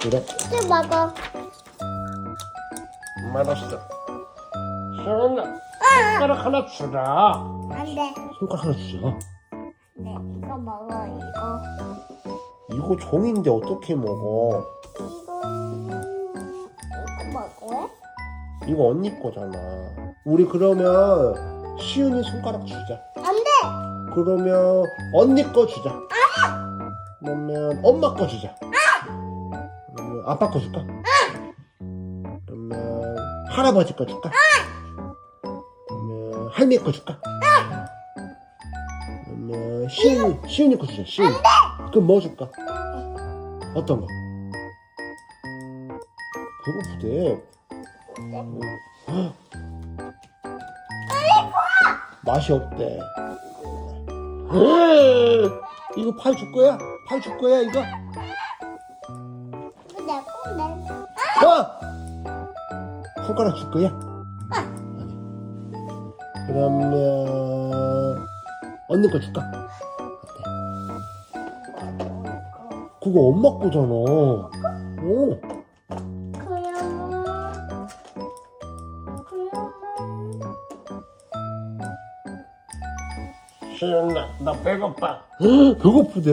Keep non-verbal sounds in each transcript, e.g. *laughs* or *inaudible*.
그래? 또 먹어. 알았어. 시원아 손가락 하나 주라. 안 돼. 손가락 하나 주자. 네, 이거 먹어, 이거. 이거 종인데 어떻게 먹어? 이거, 이거 먹어? 이거 언니 거잖아. 우리 그러면 시윤이 손가락 주자. 안 돼! 그러면 언니 거 주자. 그러면 엄마 거 주자 아빠 거 줄까? 그러면 할아버지 거 줄까? 그러면 할머니 거 줄까? 그러면 시윤이 시윤이 거 주자 시윤이. 그럼 뭐 줄까? 어떤 거? 배고프대. 헉. 맛이 없대. 에이, 이거 팔 줄 거야? 팔 줄 거야? 이거 손가락 줄 거야? 아니. 그러면 언니 거 줄까? 어때? 그거 엄마 거잖아. 오, 그러면, 그러면, 시연아, 나 배고파. 배고프대.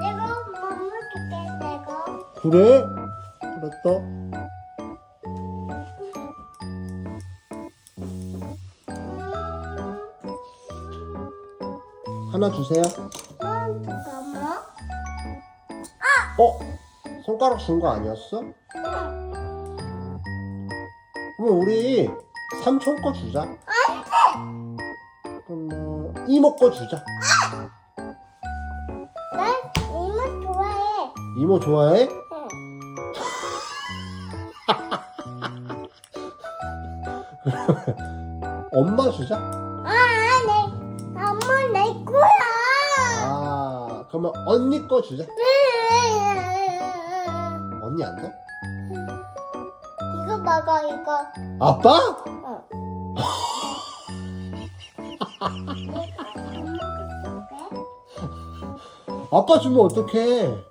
내가 먹어줄게, 내가. 그래? 그랬어? 하나 주세요. 음, 잠깐만. 어? 손가락 준 거 아니었어? 그럼 우리 삼촌 거 주자. 그럼 뭐 이모 거 주자. 난 이모 좋아해. 이모 좋아해? *laughs* 엄마 주자. 아, 내, 엄마 내 거야. 아, 그러면 언니 거 주자. 언니 안 돼? 이거 먹어, 이거. 아빠? 응. *laughs* 아빠 주면 어떡해?